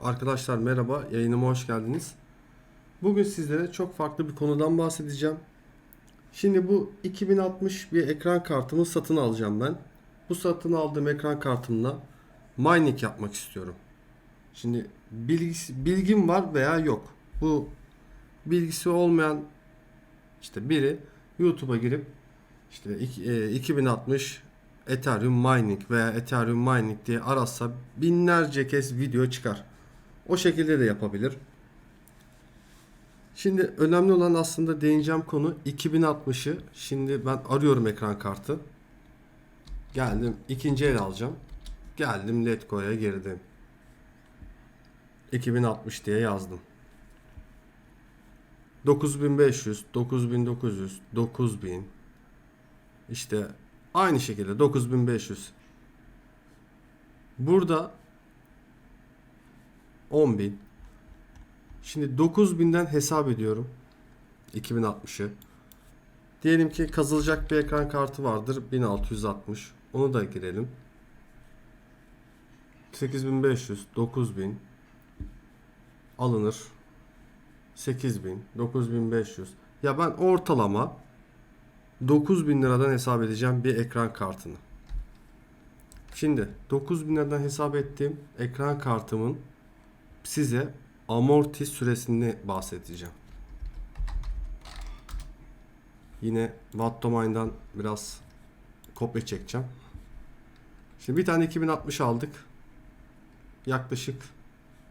Arkadaşlar merhaba, yayınıma hoş geldiniz. Bugün sizlere çok farklı bir konudan bahsedeceğim. Şimdi bu 2060 bir ekran kartımı satın alacağım ben. Bu satın aldığım ekran kartımla mining yapmak istiyorum. Şimdi bilgisi, bilgim var veya yok. Bu bilgisi olmayan işte biri YouTube'a girip işte iki- e, 2060 Ethereum mining veya Ethereum mining diye arasa binlerce kez video çıkar. O şekilde de yapabilir. Şimdi önemli olan aslında değineceğim konu 2060'ı. Şimdi ben arıyorum ekran kartı. Geldim ikinci el alacağım. Geldim Letgo'ya girdim. 2060 diye yazdım. 9500, 9900, 9000 işte aynı şekilde 9500. Burada 10.000. Şimdi 9000'den hesap ediyorum. 2060'ı. Diyelim ki kazılacak bir ekran kartı vardır. 1660. Onu da girelim. 8500, 9000 alınır. 8000, 9500. Ya ben ortalama 9000 liradan hesap edeceğim bir ekran kartını. Şimdi 9000 liradan hesap ettiğim ekran kartımın size amorti süresini bahsedeceğim. Yine Vattomine'dan biraz kopya çekeceğim. Şimdi bir tane 2060 aldık. Yaklaşık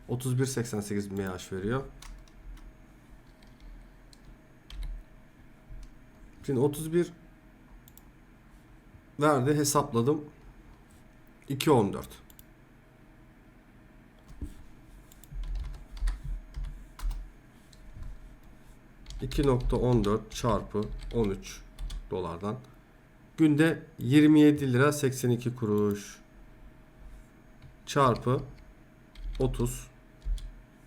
31.88 mAh veriyor. Şimdi 31 verdi hesapladım. 2.14. 2.14 çarpı 13 dolardan günde 27 lira 82 kuruş çarpı 30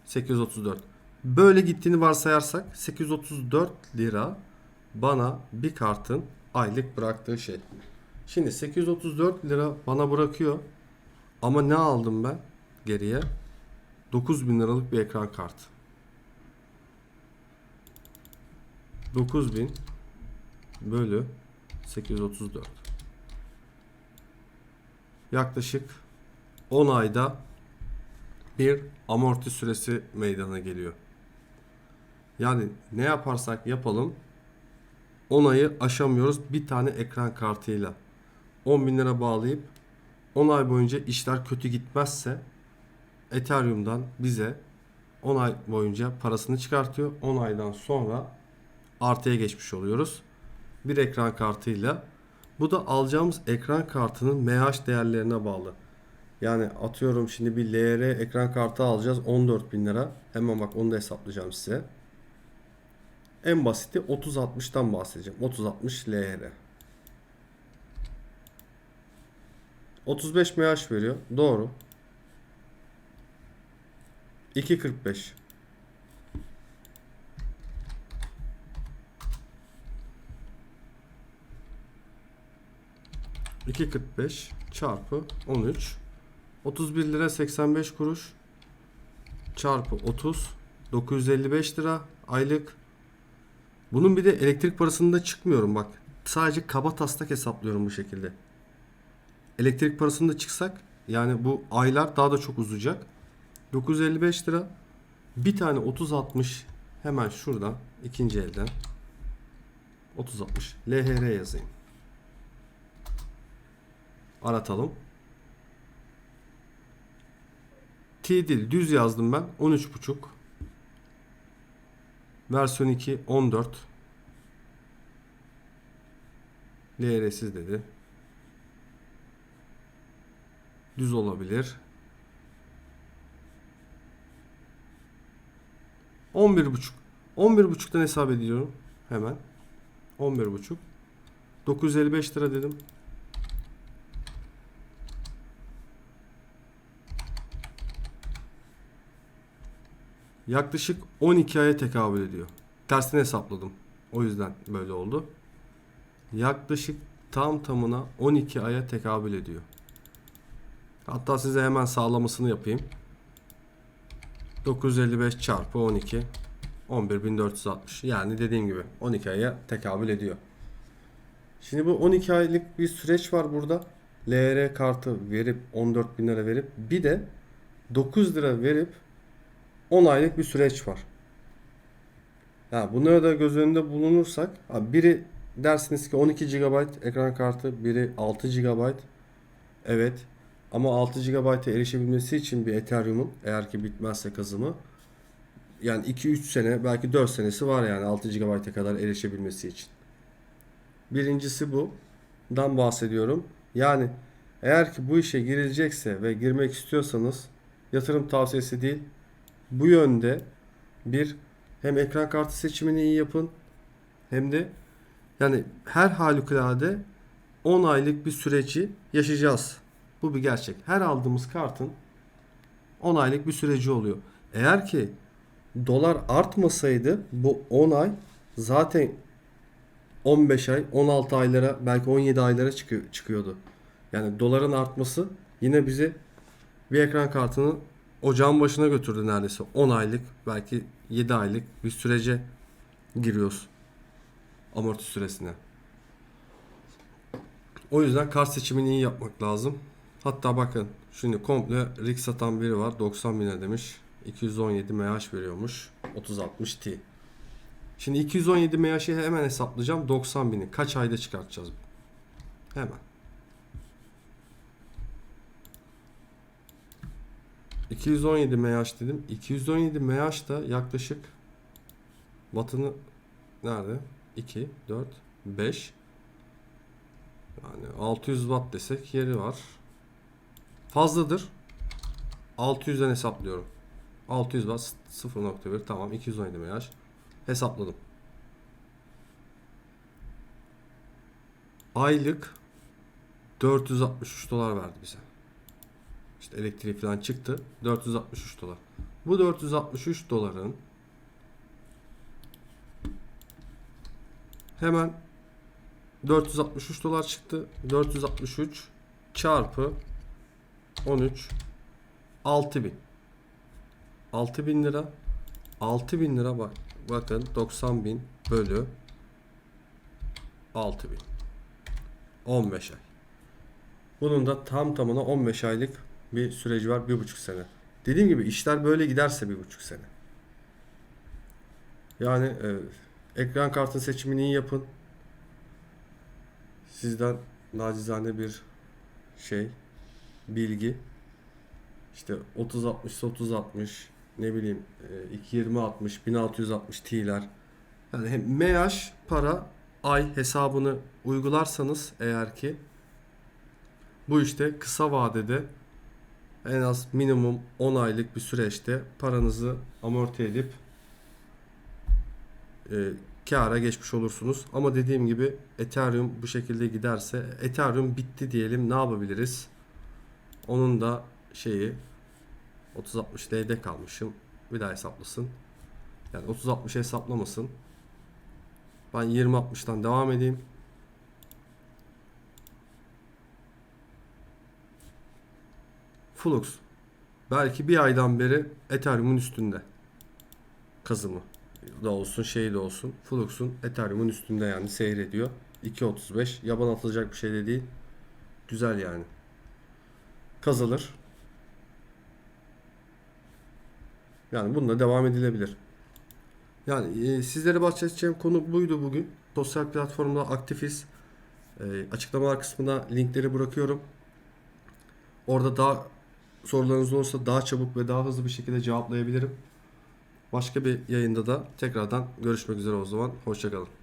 834 böyle gittiğini varsayarsak 834 lira bana bir kartın aylık bıraktığı şey. Şimdi 834 lira bana bırakıyor ama ne aldım ben geriye? 9000 liralık bir ekran kartı. 9000 bölü 834 yaklaşık 10 ayda bir amorti süresi meydana geliyor. Yani ne yaparsak yapalım 10 ayı aşamıyoruz bir tane ekran kartıyla. 10 bin lira bağlayıp 10 ay boyunca işler kötü gitmezse Ethereum'dan bize 10 ay boyunca parasını çıkartıyor. 10 aydan sonra artıya geçmiş oluyoruz. Bir ekran kartıyla. Bu da alacağımız ekran kartının MH değerlerine bağlı. Yani atıyorum şimdi bir LR ekran kartı alacağız 14 bin lira. Hemen bak onu da hesaplayacağım size. En basiti 3060'tan bahsedeceğim. 3060 LR. 35 MH veriyor. Doğru. 2.45 2.45 çarpı 13 31 lira 85 kuruş çarpı 30 955 lira aylık. Bunun bir de elektrik parasını da çıkmıyorum. Bak sadece kaba taslak hesaplıyorum bu şekilde. Elektrik parasını da çıksak yani bu aylar daha da çok uzayacak. 955 lira. Bir tane 3060 hemen şuradan ikinci elden 3060 LHR yazayım aratalım. T dil düz yazdım ben. 13.5 Versiyon 2 14 LR'siz dedi. Düz olabilir. 11.5 11.5'tan hesap ediyorum hemen. 11.5 955 lira dedim. Yaklaşık 12 aya tekabül ediyor. Tersine hesapladım. O yüzden böyle oldu. Yaklaşık tam tamına 12 aya tekabül ediyor. Hatta size hemen sağlamasını yapayım. 955 çarpı 12 11460 yani dediğim gibi 12 aya tekabül ediyor. Şimdi bu 12 aylık bir süreç var burada. LR kartı verip 14 bin lira verip bir de 9 lira verip 10 aylık bir süreç var. Ya bunları da göz önünde bulunursak biri dersiniz ki 12 GB ekran kartı, biri 6 GB. Evet. Ama 6 GB'a erişebilmesi için bir Ethereum'un eğer ki bitmezse kazımı yani 2-3 sene belki 4 senesi var yani 6 GB'a kadar erişebilmesi için. Birincisi bu. Dan bahsediyorum. Yani eğer ki bu işe girilecekse ve girmek istiyorsanız yatırım tavsiyesi değil. Bu yönde bir hem ekran kartı seçimini iyi yapın hem de yani her halükarda 10 aylık bir süreci yaşayacağız. Bu bir gerçek. Her aldığımız kartın 10 aylık bir süreci oluyor. Eğer ki dolar artmasaydı bu 10 ay zaten 15 ay, 16 aylara belki 17 aylara çıkıyor, çıkıyordu. Yani doların artması yine bizi bir ekran kartını ocağın başına götürdü neredeyse. 10 aylık belki 7 aylık bir sürece giriyoruz. Amorti süresine. O yüzden kart seçimini iyi yapmak lazım. Hatta bakın şimdi komple rig satan biri var 90 bine demiş. 217 MH veriyormuş. 3060 Ti. Şimdi 217 MH'ı hemen hesaplayacağım. 90 bini kaç ayda çıkartacağız? Hemen. ...217 MH dedim. 217 MH da yaklaşık... ...wattını... ...nerede? 2, 4, 5... ...yani 600 watt desek yeri var. Fazladır. 600'den hesaplıyorum. 600 watt 0.1 tamam 217 MH hesapladım. Aylık 463 dolar verdi bize. İşte elektrik falan çıktı. 463 dolar. Bu 463 doların hemen 463 dolar çıktı. 463 çarpı 13 6000 6000 lira 6000 lira bak bakın 90 bin bölü 6000 15 ay bunun da tam tamına 15 aylık bir süreci var bir buçuk sene. Dediğim gibi işler böyle giderse bir buçuk sene. Yani e, ekran kartı seçimini iyi yapın. Sizden nacizane bir şey bilgi. İşte 30 60 30 60 ne bileyim e, 220 60 1660 T'ler. Yani hem MH para ay hesabını uygularsanız eğer ki bu işte kısa vadede en az minimum 10 aylık bir süreçte paranızı amorti edip e, kâra geçmiş olursunuz. Ama dediğim gibi Ethereum bu şekilde giderse Ethereum bitti diyelim ne yapabiliriz? Onun da şeyi 3060 D'de kalmışım. Bir daha hesaplasın. Yani 3060 hesaplamasın. Ben 2060'tan devam edeyim. Flux. Belki bir aydan beri Ethereum'un üstünde. Kazımı da olsun şey de olsun. Flux'un Ethereum'un üstünde yani seyrediyor. 2.35 yaban atılacak bir şey de değil. Güzel yani. Kazılır. Yani bununla devam edilebilir. Yani e, sizlere bahsedeceğim konu buydu bugün. Sosyal platformda aktifiz. E, açıklamalar kısmına linkleri bırakıyorum. Orada daha sorularınız olursa daha çabuk ve daha hızlı bir şekilde cevaplayabilirim. Başka bir yayında da tekrardan görüşmek üzere o zaman. Hoşçakalın.